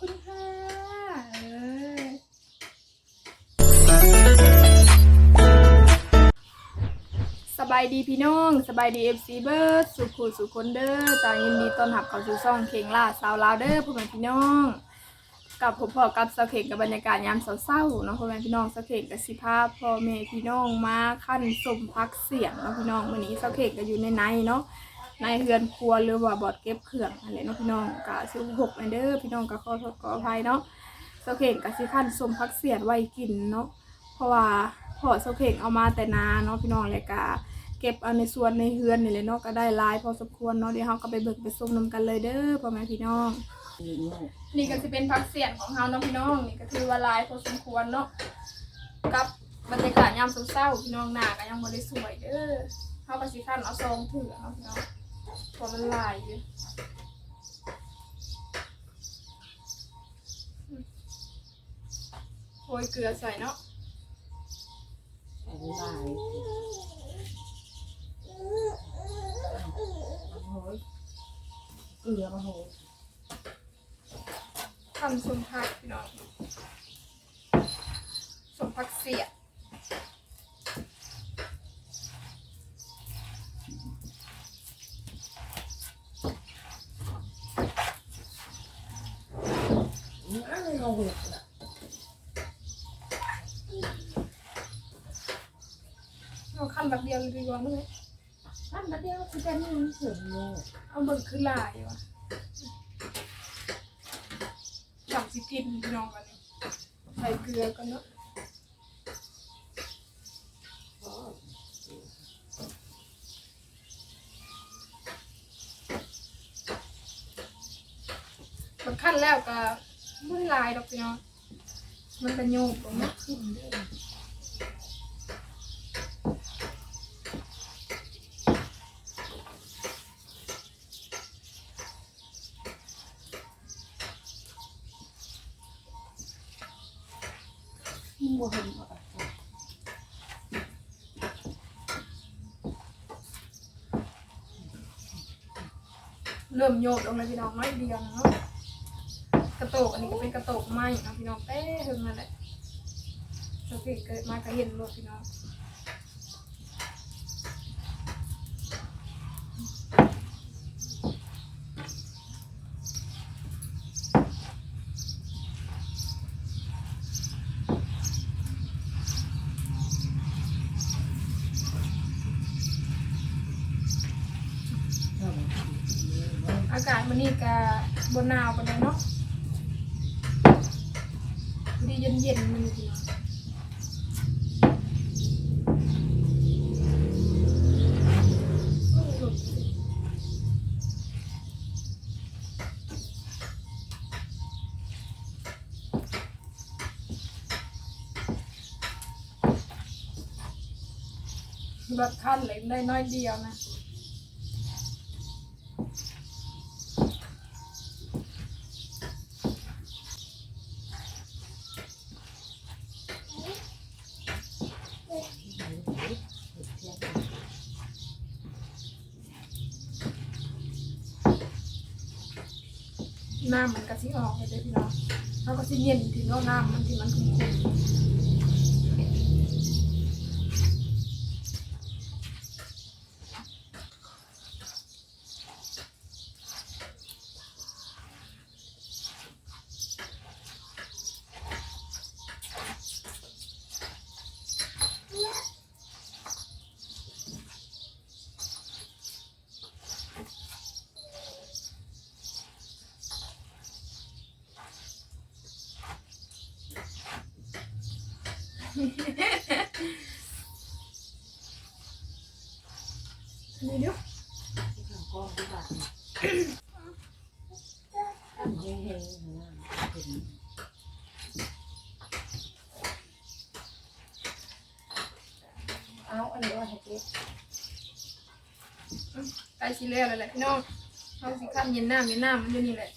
คุณค่ะ เออ สบายดีพี่น้อง สบายดีเอฟซีเบิร์ดสุขุสุขคนเด้อจายินดีต้อนรับเข้าสู่ช่องเข่งล่าสาวลาวเด้อพ่อแม่พี่น้อง กับผมพอกับสาวเข่งกับบรรยากาศยามเศร้าๆเนาะพ่อแม่พี่น้องสาวเข่งกับสิภาพพ่อแม่พี่น้องมาขั้นสมพักเสียงเนาะพี่น้องวันนี้สาวเข่งก็อยู่ในในเนาะ ในเฮือนครัวหรือว่าบอดเก็บเครื่องอะไรเนาะพี่น้องกะสิบหกอันเด้อพี่น้องก็ขอโทษขออภัยเนาะเสเข่งกะสิขั้นสมพักเสียดไว้กินเนาะเพราะว่าพอเสเข่งเอามาแต่นาเนาะพี่น้องเลยกะเก็บเอาในส่วนในเฮือนนี่เลยเนาะก็ได้ลายพอสมควรเนาะเดี๋ยวเราก็ไปเบิกไปส้มนำกันเลยเด้อพ่อแม่พี่น้องนี่ก็จะเป็นพักเสียนของเฮาเนาะพี่น้องนี่ก็คือว่าลายพอสมควรเนาะกับบรรยากาศยามเศร้าๆพี่น้องหน้าก็ยังบ่ได้สวยเด้อเฮาก็สิขั้นเอาซองถือเนาะพี่น้อง พอมันลายอยู่โรยเกลือใส่เนาะใส่ลายโอ้ยเกลือมาโหยทำสมผักพี่น้องสมผักเสีย ดนั่นเราเห็ดอะเอาขั้นแบบเดียวเลยดีกว่ามั้ยท่านมาเดียวคือจะนี่มันเสื่อมเลยเอาเบิ่งคือลายวะจับสิกินพี่น้องกันนี่ใส่เกลือกันเนาะมันขั้นแล้วก็ ไม่ได้ลายดอกพี่น้องมันเป็นโยกตรงนี้ขึ้นเลยยิ่งกว่าเห็นกว่าเริ่มโยกลงเลยพี่น้องน้อยเดียวเนาะ กระโตกอันนี้ก็เป็นกระโตกไม้เนาะพี่น้องเต้ถึงนั่นแหละสังเกตเกิดมาก็เห็นรถพี่น้องอากาศมันนี่ก็บนหนาวปานใดเนาะ พอดีเย็นเย็นๆมันอยู่พี่น้องโอ้นเล็กได้น้อยเดียวนะ น้ำมันก็สิออกเลยเด้อพี่น้องเราก็สิเย็นถึงเองน้ำมันที่มันคุ้มๆ นี่เด้อข้าวก้อนที่บ้านทำเฮ้ยๆนะเป็นเอาอันนี้ว่าให้เก็บใกล้สิแล้วแล้วแหละพี่น้องเอาสิขั้นเย็นน้ำเย็นน้ำมันอยู่นี่แหละ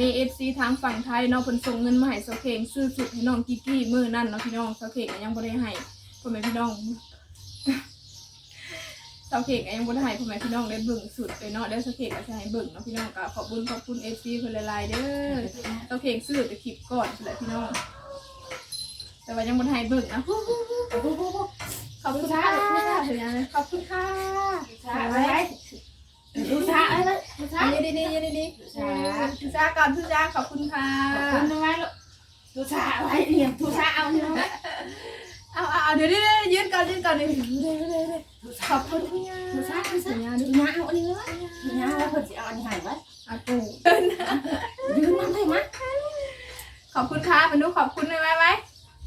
มีเอฟซีทางฝั่งไทยเนาะเพิ่นส่งเงินมาให้เซาเข่งซื้อสุดให้น้องกิกกี้มื้อนั่นเนาะพี่น้องเซาเข่งก็ยังบ่ได้ให้พ่อแม่พี่น้องเซาเข่งก็ยังบ่ได้ให้พ่อแม่พี่น้องได้เบิ่งสุดเลยเนาะเดี๋ยวเซาเข่งก็สิให้เบิ่งเนาะพี่น้องก็ขอบคุณขอบคุณ FC เพิ่นหลายๆเด้อเซาเข่งซื้อแต่คลิปก่อนแหละพี่น้อง แต่ว่ายังบ่ได้ให้เบิ่งนะขอบคุณค่ะขอบคุณค่ะช้าไว้ดูช้าไอ้เลยดู ช้ายืนดีๆยืนดีๆพี่จ้าก่อนพี่จ้าขอบคุณค่ะขอบคุณนะไว้ลูกดูช้าไว้เนี่ยดูช้าเอาเนี่ยเอาเอาเอาเดี๋ยวนี้ยืนก่อนยืนก่อนเดี๋ยวขอบคุณพี่ยาดูช้าดูช้าพี่ยาดูดูช้าเอาอันนี้เลยดูช้าแล้วเพิ่นสิเอาอันนี้ให้ไว้อากูยืนนั่งได้มั้ยขอบคุณค่ะมันดูขอบคุณได้ไหมไหม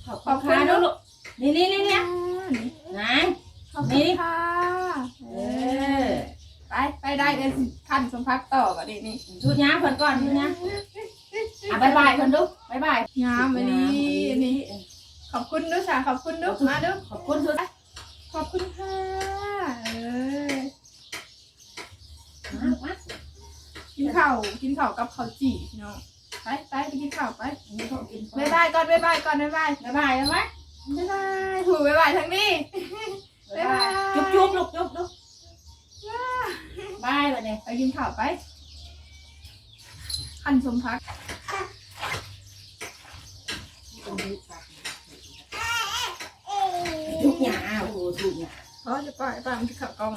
ขอบคุณนะลูกนี่นี่นี่เนี่ยไหนขอบคุณค่ะเออ ไปไปได้เดี๋ยวขั้นสมพักต่อก่อนดินี่ชุดยาเพิ่นก่อนชุดยาอะบายบายเพิ่นดูบายบายงามอันนี้อันนี้ขอบคุณด้วยค่ะขอบคุณด้วยมาดูขอบคุณชุดขอบคุณค่ะเออมามากินข้าวกินข้าวกับข้าวจี่พี่น้องไปไปไปกินข้าวไปอันนี้เขากินบ๊ายบายก่อนบ๊ายบายก่อนบ๊ายบายบายบายแล้วไหมบ๊ายบายถูกบ๊ายบายทั้งนี้บ๊ายบายจุ๊บจุ๊บลูกจุ๊บจุ๊บ บายแบบนี้ไปกินข้าวไป ขันสมพักทุกอย่างโอ้โหทุกอย่างเพราะจะปล่อยปล่อยมันจะขับกล้อง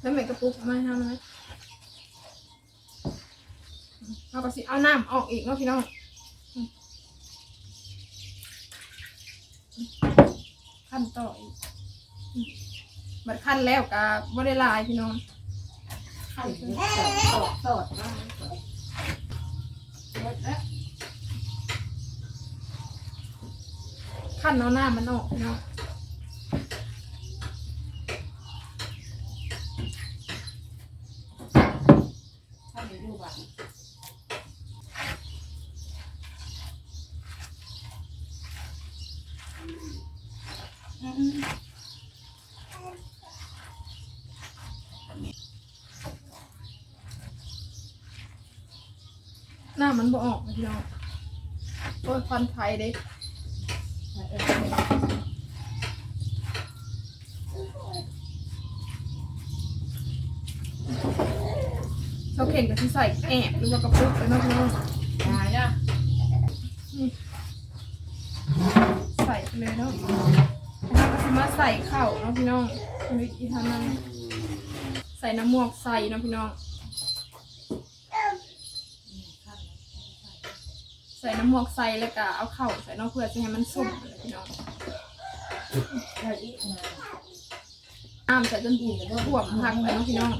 แล้วเหม็นกระปุกมาทำไหมเราก็สิเอาน้ำออกอีกเนาะพี่น้องขั้นต่ออีก บัดขั้นแล้วกับ่ได้ลายพี่น้องสดสดขั้นเอาหน้ามันออกพี่น้องถ้ามีดูบ้างห มันบ่ออกนะพี่น้องโอ้ยควันไฟเด้เขาเข่งกับที่ใส่แอบหรือว่ากระปุกไปเนาะพี่น้องได้จ้ะใส่ไปเลยเนาะแล้วก็จะมาใส่เข่าเนาะพี่น้องวิธีทำนั้นใส่น้ำหมวกใส่เนาะพี่น้อง ส่น้ำหมวกใส่แล้วก็เอาเข่าใส่เนาะเพื่อจะให้มันสุ่มเลยพี่น้องอ้ามใส่จนดีเลยท่วมพักไปเนาะพี่น้อง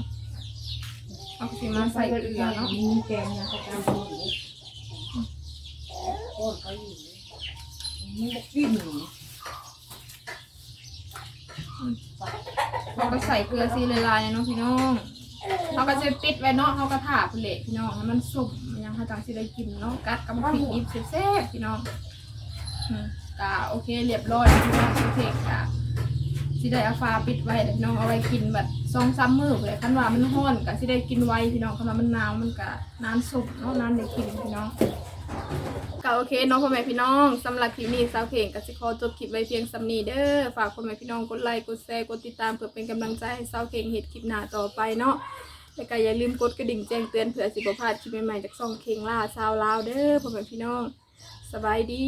เอาสิมาใส่เกลือเนาะมีแกงนะเขาตามคนนี้โอ้เขาอยู่นี่กินเราก็ใส่เกลือซีละลายเนาะพี่น้อง เราก็จะปิดไว้เนาะเราก็ถาเพนเละพี่น้องให้มันสุ่มมันยังเขาจังสิได้กินเนาะกัดกับพริกยิบแซ่บๆพี่น้องอืมกะโอเคเรียบร้อยพี่น้องโอเคกะสิได้เอาฟ้าปิดไว้พี่น้องเอาไว้กินแบบซองซ้ำมือเลยคันว่ามันร้อนกะสิได้กินไว้พี่น้องคันว่ามันหนาวมันกะนานสุ่มเนาะนานได้กินพี่น้อง ก็โอเคเน้องพ่อแม่พี่น้องสำหรับคลิปนี้สาวเพลงกสิคอจบคลิปไว้เพียงสำนีเด้อฝากพ่อแม่พี่น้องกดไลค์กดแชร์กดติดตามเพื่อเป็นกำลังใจให้สาวเพลงเห็ดคลิปหน้าต่อไปเนาะแล้วก็อย่าลืมกดกระดิ่งแจ้งเตือนเผื่อสิบพลาดคลิปใหม่ๆจากซองเคงล่าสาวลาวเด้อพ่อแม่พี่น้องสบายดี